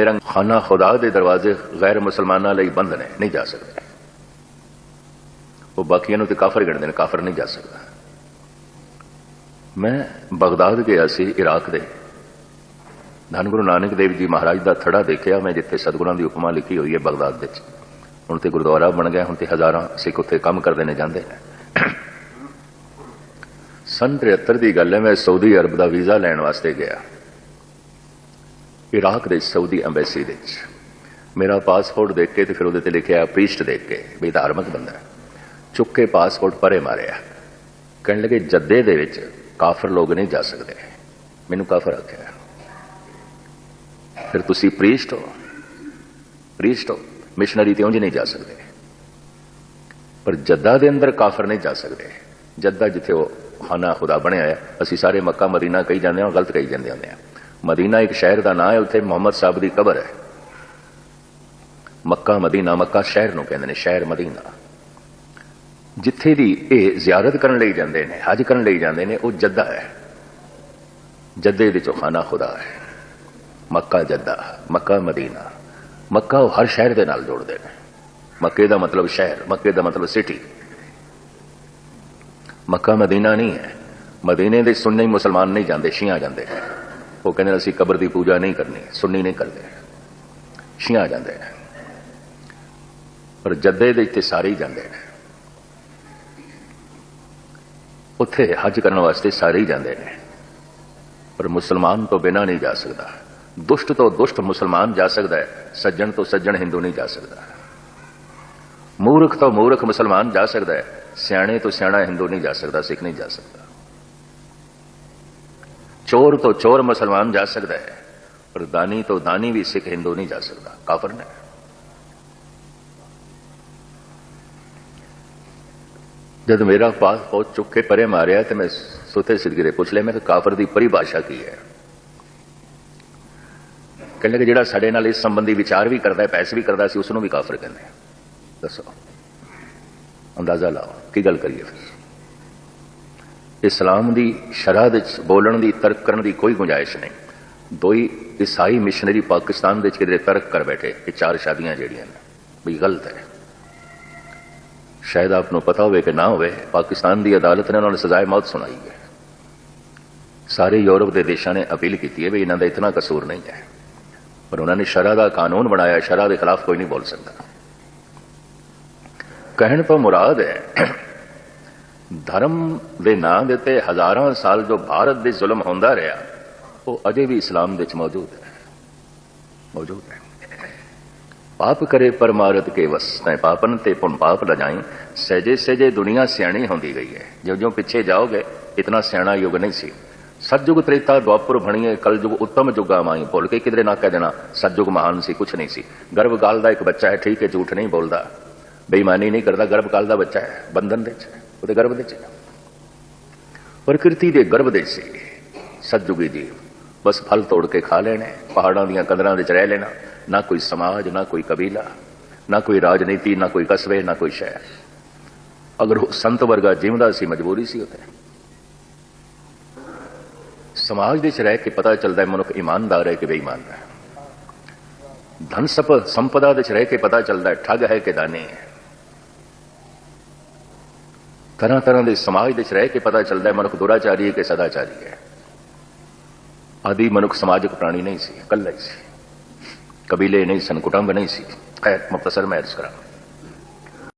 ਮੇਰਾ ਖਾਨਾ ਖੁਦਾ ਦੇ ਦਰਵਾਜ਼ੇ ਗੈਰ ਮੁਸਲਮਾਨਾਂ ਲਈ ਬੰਦ ਨੇ, ਨਹੀਂ ਜਾ ਸਕਦੇ। ਉਹ ਬਾਕੀਆਂ ਨੂੰ ਤੇ ਕਾਫਰ ਗਿਣਦੇ ਨੇ, ਕਾਫਰ ਨਹੀਂ ਜਾ ਸਕਦਾ। ਮੈਂ ਬਗਦਾਦ ਗਿਆ ਸੀ ਇਰਾਕ ਦੇ। ਧੰਨ ਗੁਰੂ ਨਾਨਕ ਦੇਵ ਜੀ ਮਹਾਰਾਜ ਦਾ ਥੜਾ ਦੇਖਿਆ ਮੈਂ, ਜਿੱਥੇ ਸਤਿਗੁਰਾਂ ਦੀ ਉਪਮਾ ਲਿਖੀ ਹੋਈ ਹੈ ਬਗਦਾਦ ਵਿੱਚ। ਹੁਣ ਤੇ ਗੁਰਦੁਆਰਾ ਬਣ ਗਿਆ, ਹੁਣ ਤੇ ਹਜ਼ਾਰਾਂ ਸਿੱਖ ਉੱਥੇ ਕੰਮ ਕਰਦੇ ਨੇ, ਜਾਂਦੇ ਨੇ। ਸੰਨ 73 ਦੀ ਗੱਲ ਹੈ, ਮੈਂ ਸਾਊਦੀ ਅਰਬ ਦਾ ਵੀਜ਼ਾ ਲੈਣ ਵਾਸਤੇ ਗਿਆ। ਇਰਾਕ ਦੇ ਸਾਊਦੀ ਐਮਬੈਸੀ ਦੇ ਵਿੱਚ। ਮੇਰਾ ਪਾਸਪੋਰਟ ਦੇਖ ਕੇ ਤੇ ਫਿਰ ਉਹਦੇ ਤੇ ਲਿਖਿਆ ਪ੍ਰੀਸਟ ਦੇਖ ਕੇ ਵੀ ਧਾਰਮਿਕ ਬੰਦਾ ਚੁੱਕ ਕੇ ਪਾਸਪੋਰਟ ਪਰੇ ਮਾਰਿਆ। ਕਹਿਣ ਲੱਗੇ, ਜੱਦੇ ਦੇ ਵਿੱਚ ਕਾਫਰ ਲੋਕ ਨਹੀਂ ਜਾ ਸਕਦੇ। ਮੈਨੂੰ ਕਾਫਰ ਆਖਿਆ, ਫਿਰ ਤੁਸੀਂ ਪ੍ਰੀਸਟ ਹੋ? ਪ੍ਰੀਸਟ ਹੋ? ਮਿਸ਼ਨਰੀ ਤੇ ਉਂਝ ਨਹੀਂ ਜਾ ਸਕਦੇ। ਪਰ ਜੱਦਾ ਦੇ ਅੰਦਰ ਕਾਫਰ ਨਹੀਂ ਜਾ ਸਕਦੇ। ਜੱਦਾ ਜਿੱਥੇ ਉਹ ਖਾਨਾ ਖੁਦਾ ਬਣਿਆ ਹੈ ਅਸੀਂ ਸਾਰੇ ਮੱਕਾ ਮਦੀਨਾ ਕਹੀ ਜਾਂਦੇ ਹਾਂ ਗਲਤ ਕਹੀ ਜਾਂਦੇ ਹੁੰਦੇ ਹਾਂ ਮਦੀਨਾ ਇੱਕ ਸ਼ਹਿਰ ਦਾ ਨਾਂ ਹੈ, ਉੱਥੇ ਮੁਹੰਮਦ ਸਾਹਿਬ ਦੀ ਕਬਰ ਹੈ। ਮੱਕਾ ਮਦੀਨਾ, ਮੱਕਾ ਸ਼ਹਿਰ ਨੂੰ ਕਹਿੰਦੇ ਨੇ, ਸ਼ਹਿਰ ਮਦੀਨਾ। ਜਿੱਥੇ ਦੀ ਇਹ ਜ਼ਿਆਰਤ ਕਰਨ ਲਈ ਜਾਂਦੇ ਨੇ, ਹਜ ਕਰਨ ਲਈ ਜਾਂਦੇ ਨੇ, ਉਹ ਜੱਦਾ ਹੈ। ਜੱਦੇ ਵਿੱਚੋਂ ਖਾਨਾ ਖੁਦਾ ਹੈ। ਮੱਕਾ ਜੱਦਾ, ਮੱਕਾ ਮਦੀਨਾ। ਮੱਕਾ ਉਹ ਹਰ ਸ਼ਹਿਰ ਦੇ ਨਾਲ ਜੋੜਦੇ ਨੇ। ਮੱਕੇ ਦਾ ਮਤਲਬ ਸ਼ਹਿਰ, ਮੱਕੇ ਦਾ ਮਤਲਬ ਸਿਟੀ। ਮੱਕਾ ਮਦੀਨਾ ਨਹੀਂ ਹੈ। ਮਦੀਨੇ ਦੇ ਸੁੰਨੀ ਮੁਸਲਮਾਨ ਨਹੀਂ ਜਾਂਦੇ, ਸ਼ੀਆ ਜਾਂਦੇ ਨੇ। ਉਹ ਕਹਿੰਦੇ ਅਸੀਂ ਕਬਰ ਦੀ ਪੂਜਾ ਨਹੀਂ ਕਰਨੀ, ਸੁੰਨੀ ਨਹੀਂ ਕਰਦੇ। ਸ਼ੀਆ ਜਾਂਦੇ ਨੇ। ਪਰ ਜੱਦੇ ਦੇ ਇੱਥੇ ਸਾਰੇ ਹੀ ਜਾਂਦੇ ਨੇ। ਉੱਥੇ ਹਜ ਕਰਨ ਵਾਸਤੇ ਸਾਰੇ ਹੀ ਜਾਂਦੇ ਨੇ। ਪਰ ਮੁਸਲਮਾਨ ਤੋਂ ਬਿਨਾ ਨਹੀਂ ਜਾ ਸਕਦਾ। ਦੁਸ਼ਟ ਤੋਂ ਦੁਸ਼ਟ ਮੁਸਲਮਾਨ ਜਾ ਸਕਦਾ ਹੈ। ਸੱਜਣ ਤੋਂ ਸੱਜਣ ਹਿੰਦੂ ਨਹੀਂ ਜਾ ਸਕਦਾ। ਮੂਰਖ ਤੋਂ ਮੂਰਖ ਮੁਸਲਮਾਨ ਜਾ ਸਕਦਾ ਹੈ। ਸਿਆਣੇ ਤੋਂ ਸਿਆਣਾ ਹਿੰਦੂ ਨਹੀਂ ਜਾ ਸਕਦਾ, ਸਿੱਖ ਨਹੀਂ ਜਾ ਸਕਦਾ। ਚੋਰ ਤੋਂ ਚੋਰ ਮੁਸਲਮਾਨ ਜਾ ਸਕਦਾ ਹੈ, ਪਰ ਦਾਨੀ ਤੋਂ ਦਾਨੀ ਵੀ ਸਿੱਖ ਹਿੰਦੂ ਨਹੀਂ ਜਾ ਸਕਦਾ, ਕਾਫਰ ਨੇ ਜਦ ਮੇਰਾ ਪਾਸ ਪਹੁੰਚ ਚੁੱਕੇ ਪਰੇ ਮਾਰਿਆ ਤੇ ਮੈਂ ਸੁਤੇ ਸਿੱਧਗਿਰੇ ਪੁੱਛ ਲਿਆ, ਮੈਂ ਕਿ ਕਾਫਰ ਦੀ ਪਰਿਭਾਸ਼ਾ ਕੀ ਹੈ? ਕਹਿੰਦੇ ਕਿ ਜਿਹੜਾ ਸਾਡੇ ਨਾਲ ਇਸ ਸੰਬੰਧੀ ਵਿਚਾਰ ਵੀ ਕਰਦਾ ਹੈ, ਪੈਸੇ ਵੀ ਕਰਦਾ ਸੀ ਉਸ ਨੂੰ ਵੀ ਕਾਫਰ ਕਹਿੰਦੇ ਦੱਸੋ, ਅੰਦਾਜ਼ਾ ਲਾਓ, ਕੀ ਗੱਲ ਕਰੀਏ ਫਿਰ? ਇਸਲਾਮ ਦੀ ਸ਼ਰ੍ਹਾ ਵਿੱਚ ਬੋਲਣ ਦੀ, ਤਰਕ ਕਰਨ ਦੀ ਕੋਈ ਗੁੰਜਾਇਸ਼ ਨਹੀਂ। ਦੋ ਹੀ ਈਸਾਈ ਮਿਸ਼ਨਰੀ ਪਾਕਿਸਤਾਨ ਵਿੱਚ ਕਿਧਰੇ ਤਰਕ ਕਰ ਬੈਠੇ, ਇਹ ਚਾਰ ਸ਼ਾਦੀਆਂ ਜਿਹੜੀਆਂ ਨੇ ਵੀ ਗਲਤ ਹੈ। ਸ਼ਾਇਦ ਆਪ ਨੂੰ ਪਤਾ ਹੋਵੇ ਕਿ ਨਾ ਹੋਵੇ, ਪਾਕਿਸਤਾਨ ਦੀ ਅਦਾਲਤ ਨੇ ਉਹਨਾਂ ਨੂੰ ਸਜ਼ਾਏ ਮੌਤ ਸੁਣਾਈ ਹੈ। ਸਾਰੇ ਯੂਰਪ ਦੇ ਦੇਸ਼ਾਂ ਨੇ ਅਪੀਲ ਕੀਤੀ ਹੈ ਵੀ ਇਹਨਾਂ ਦਾ ਇਤਨਾ ਕਸੂਰ ਨਹੀਂ ਹੈ। ਪਰ ਉਹਨਾਂ ਨੇ ਸ਼ਰ੍ਹਾ ਦਾ ਕਾਨੂੰਨ ਬਣਾਇਆ, ਸ਼ਰ੍ਹਾ ਦੇ ਖਿਲਾਫ ਕੋਈ ਨਹੀਂ ਬੋਲ ਸਕਦਾ। ਕਹਿਣ ਤੋਂ ਮੁਰਾਦ ਹੈ ਧਰਮ ਦੇ ਨਾਂ ਦੇ ਤੇ ਹਜ਼ਾਰਾਂ ਸਾਲ ਜੋ ਭਾਰਤ ਦੇ ਜ਼ੁਲਮ ਹੁੰਦਾ ਰਿਹਾ, ਉਹ ਅਜੇ ਵੀ ਇਸਲਾਮ ਵਿੱਚ ਮੌਜੂਦ ਹੈ। ਮੌਜੂਦ ਹੈ। ਪਾਪ ਕਰੇ ਪਰਮਾਰਤ ਕੇ ਵਸ, ਤੈ ਪਾਪਨ ਤੇ ਪੁਨ ਪਾਪ ਲਜਾਈ। ਸਹਿਜੇ ਸਹਜੇ ਦੁਨੀਆ ਸਿਆਣੀ ਹੁੰਦੀ ਗਈ ਹੈ। ਜਿਉਂ ਜਿਉਂ ਪਿੱਛੇ ਜਾਓਗੇ, ਇਤਨਾ ਸਿਆਣਾ ਯੁਗ ਨਹੀਂ ਸੀ। ਸਤਜੁਗ ਤ੍ਰੇਤਾ ਦੁਆਪੁਰ ਭਣੀਏ, ਕਲਯੁਗ ਉੱਤਮ ਜੁਗਾ ਮਾਈ। ਭੁੱਲ ਕੇ ਕਿਧਰੇ ਨਾ ਕਹਿ ਦੇਣਾ ਸਤਜੁਗ ਮਹਾਨ ਸੀ, ਕੁਛ ਨਹੀਂ ਸੀ। ਗਰਭਕਾਲ ਦਾ ਇੱਕ ਬੱਚਾ ਹੈ, ਠੀਕ ਹੈ, ਝੂਠ ਨਹੀਂ ਬੋਲਦਾ। ਬੇਈਮਾਨੀ ਨਹੀਂ ਕਰਦਾ, ਗਰਭਕਾਲ ਦਾ ਬੱਚਾ ਹੈ, ਬੰਧਨ ਦੇ ਵਿੱਚ ਉਹਦੇ ਗਰਭ ਦੇ ਵਿੱਚ ਪ੍ਰਕਿਰਤੀ ਦੇ ਗਰਭ ਦੇ ਸੀ ਸਤਜੁਗੀ ਜੀ, ਬਸ ਫਲ ਤੋੜ ਕੇ ਖਾ ਲੈਣੇ, ਪਹਾੜਾਂ ਦੀਆਂ ਕਦਰਾਂ ਦੇ ਵਿੱਚ ਰਹਿ ਲੈਣਾ, ਨਾ ਕੋਈ ਸਮਾਜ, ਨਾ ਕੋਈ ਕਬੀਲਾ, ਨਾ ਕੋਈ ਰਾਜਨੀਤੀ, ਨਾ ਕੋਈ ਕਸਬੇ, ਨਾ ਕੋਈ ਸ਼ਹਿਰ। ਅਗਰ ਉਹ ਸੰਤ ਵਰਗਾ ਜਿਉਂਦਾ ਸੀ, ਮਜਬੂਰੀ ਸੀ ਉੱਥੇ। ਸਮਾਜ ਦੇ ਵਿੱਚ ਰਹਿ ਕੇ ਪਤਾ ਚੱਲਦਾ ਹੈ, ਮਨੁੱਖ ਇਮਾਨਦਾਰ ਹੈ ਕਿ ਬੇਈਮਾਨ ਹੈ। ਧਨ ਸਪ ਸੰਪਦਾ ਦੇ ਵਿੱਚ ਰਹਿ ਕੇ ਪਤਾ ਚੱਲਦਾ ਹੈ, ਠੱਗ ਹੈ ਕਿ ਦਾਨੀ ਹੈ। ਤਰ੍ਹਾਂ ਤਰ੍ਹਾਂ ਦੇ ਸਮਾਜ ਦੇ ਵਿੱਚ ਰਹਿ ਕੇ ਪਤਾ ਚੱਲਦਾ ਹੈ, ਮਨੁੱਖ ਦੁਰਾਚਾਰੀ ਹੈ ਕਿ ਸਦਾਚਾਰੀ ਹੈ। ਆਦੀ ਮਨੁੱਖ ਸਮਾਜਿਕ ਪ੍ਰਾਣੀ ਨਹੀਂ ਸੀ, ਇਕੱਲਾ ਹੀ ਸੀ। ਕਬੀਲੇ ਨਹੀਂ ਸਨ, ਕੁਟੰਬ ਨਹੀਂ ਸੀ। ਖੈਰ ਮੁਖਤਸਰ ਮੈਂ ਅਰਜ਼ ਕਰਾਂ